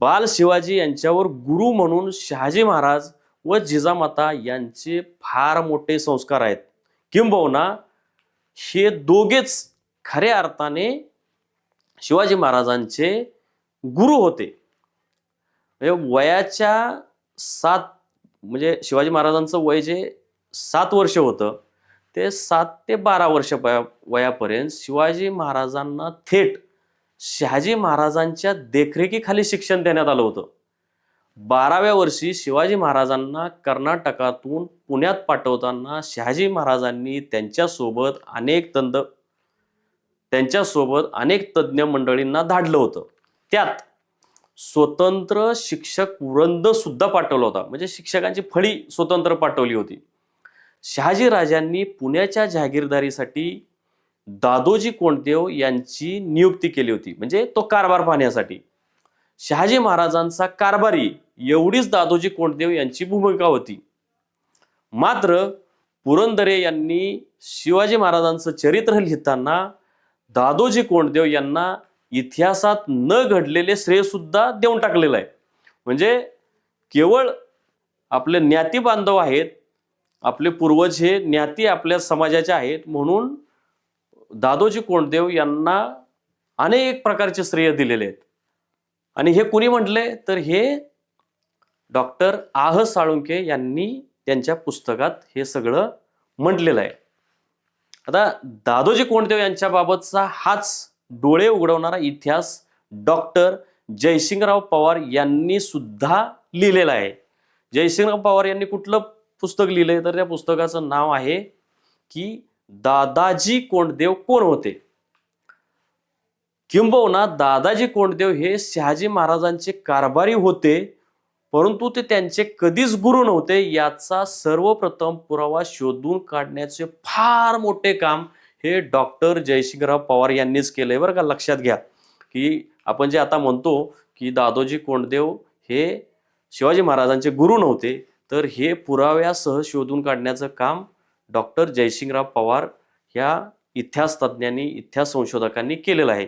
बाल शिवाजी यांच्यावर गुरु म्हणून शहाजी महाराज व जिजामाता यांचे फार मोठे संस्कार आहेत. किंबहुना हे दोघेच खऱ्या अर्थाने शिवाजी महाराजांचे गुरु होते. म्हणजे वयाच्या सात म्हणजे शिवाजी महाराजांचं वय जे सात वर्ष होतं ते सात ते बारा वर्ष वयापर्यंत शिवाजी महाराजांना थेट शहाजी महाराजांच्या देखरेखीखाली शिक्षण देण्यात आलं होतं. बाराव्या वर्षी शिवाजी महाराजांना कर्नाटकातून पुण्यात पाठवताना शहाजी महाराजांनी त्यांच्यासोबत अनेक तंद त्यांच्यासोबत अनेक तज्ज्ञ मंडळींना धाडलं होतं. त्यात स्वतंत्र शिक्षक वृंद सुद्धा पाठवला होता. म्हणजे शिक्षकांची फळी स्वतंत्र पाठवली होती. शहाजी राजांनी पुण्याच्या जहागीरदारीसाठी दादोजी कोंडदेव यांची नियुक्ती केली होती. म्हणजे तो कारभार पाहण्यासाठी. शहाजी महाराजांचा कारभारी एवढीच दादोजी कोंडदेव यांची भूमिका होती. मात्र पुरंदरे यांनी शिवाजी महाराजांचं चरित्र लिहिताना दादोजी कोंडदेव यांना इतिहासात न घडलेले श्रेय सुद्धा देऊन टाकलेलं आहे. म्हणजे केवळ आपले ज्ञाती बांधव आहेत आपले पूर्वज हे ज्ञाती आपल्या समाजाचे आहेत म्हणून दादोजी कोंडदेव यांना अनेक प्रकारचे श्रेय दिलेले आहेत. आणि हे कुणी म्हटले? तर हे डॉक्टर आह साळुंके यांनी त्यांच्या पुस्तकात हे सगळं म्हटलेलं आहे. आता दादोजी कोंडदेव यांच्याबाबतचा हाच डोळे उघडवणारा इतिहास डॉक्टर जयसिंगराव पवार यांनी सुद्धा लिहिलेला आहे. जयसिंगराव पवार यांनी कुठलं पुस्तक लिहिलंय? तर त्या पुस्तकाचं नाव आहे की दादाजी कोंडदेव कोण होते? किंबहुना दादाजी कोंडदेव हे शहाजी महाराजांचे कारभारी होते परंतु ते त्यांचे कधीच गुरु नव्हते. याचा सर्वप्रथम पुरावा शोधून काढण्याचे फार मोठे काम हे डॉक्टर जयसिंगराव पवार यांनीच केलंय. बरं का लक्षात घ्या. की आपण जे आता म्हणतो की दादोजी कोंडदेव हे शिवाजी महाराजांचे गुरु नव्हते तर हे पुराव्यासह शोधून काढण्याचं काम डॉक्टर जयसिंगराव पवार ह्या इतिहास तज्ज्ञांनी इतिहास संशोधकांनी केलेलं आहे.